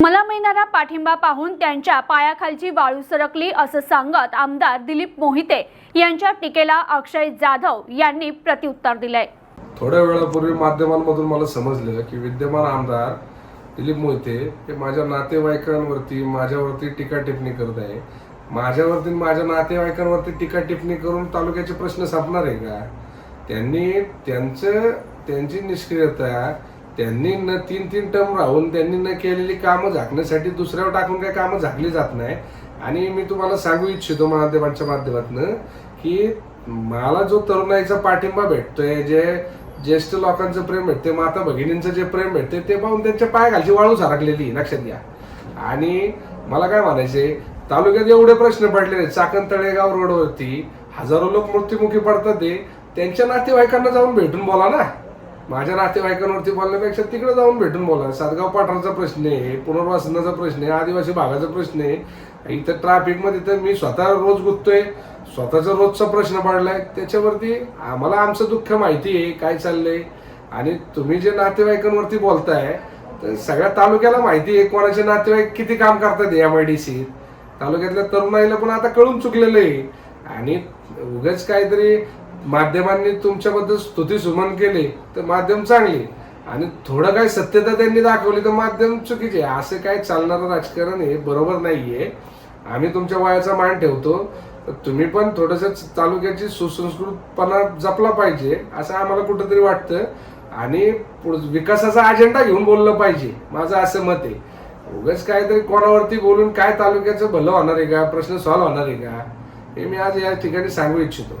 मला मिळणारा पाठिंबा पाहून त्यांच्या पायाखालची वाळू सरकली असं सांगत आमदार दिलीप मोहिते यांच्या टीकेला अक्षय जाधव यांनी प्रत्युत्तर दिलंय. थोड्या वेळापूर्वी माध्यमांमधून मला समजलं की विद्यमान आमदार दिलीप मोहिते हे माझ्या नातेवाईकांवरती माझ्यावरती टीका टिप्पणी करत आहे. माझ्यावरती माझ्या नातेवाईकांवरती टीका टिप्पणी करून तालुक्याचे प्रश्न संपणार आहे का? त्यांनी त्यांचं त्यांची निष्क्रियता त्यांनी न तीन तीन टर्म राहून त्यांनी न केलेली कामं झाकण्यासाठी दुसऱ्यावर टाकून काही कामं झाकली जात नाही. आणि मी तुम्हाला सांगू इच्छितो माध्यमांच्या माध्यमातून की मला जो तरुणाईचा पाठिंबा भेटतोय जे ज्येष्ठ लोकांचं प्रेम भेटते माता भगिनींचं जे प्रेम भेटते ते पाहून त्यांच्या पाय घालची वाळू सारखलेली लक्षात घ्या. आणि मला काय म्हणायचंय तालुक्यात एवढे प्रश्न पडलेले चाकण तळेगाव रोडवरती हजारो लोक मृत्युमुखी पडतात ते. त्यांच्या नातेवाईकांना जाऊन भेटून बोला ना. माझ्या नातेवाईकांवरती बोलण्यापेक्षा तिकडे जाऊन भेटून बोला. सातगाव पाठराचा प्रश्न आहे पुनर्वसनाचा प्रश्न आहे आदिवासी भागाचा प्रश्न आहे. इथं ट्रॅफिकमध्ये तर मी स्वतः रोज गुंततोय. स्वतःचा रोजचा प्रश्न पडलाय. त्याच्यावरती आम्हाला आमचं दुःख माहिती आहे काय चाललंय. आणि तुम्ही जे नातेवाईकांवरती बोलताय तर सगळ्या तालुक्याला माहिती आहे कोणाचे नातेवाईक किती काम करतात एम आय डी सी तालुक्यातल्या तरुणाईला पण आता कळून चुकलेलं आहे. आणि उगाच काहीतरी माध्यमांनी तुमच्याबद्दल स्तुती सुमन केले तर माध्यम चांगली. आणि थोडं काय सत्यता त्यांनी दाखवली तर माध्यम चुकीचे असं काय चालणारं राजकारण हे बरोबर नाहीये. आम्ही तुमच्या वयाचा मान ठेवतो. तर तुम्ही पण थोडस तालुक्याची सुसंस्कृतपणा जपला पाहिजे असं आम्हाला कुठंतरी वाटतं. आणि विकासाचा अजेंडा घेऊन बोललं पाहिजे. माझं असं मत आहे. उगाच काहीतरी कोणावरती बोलून काय तालुक्याचं भलं होणार आहे का? प्रश्न सॉल्व्ह होणार आहे का? हे मी आज या ठिकाणी सांगू इच्छितो.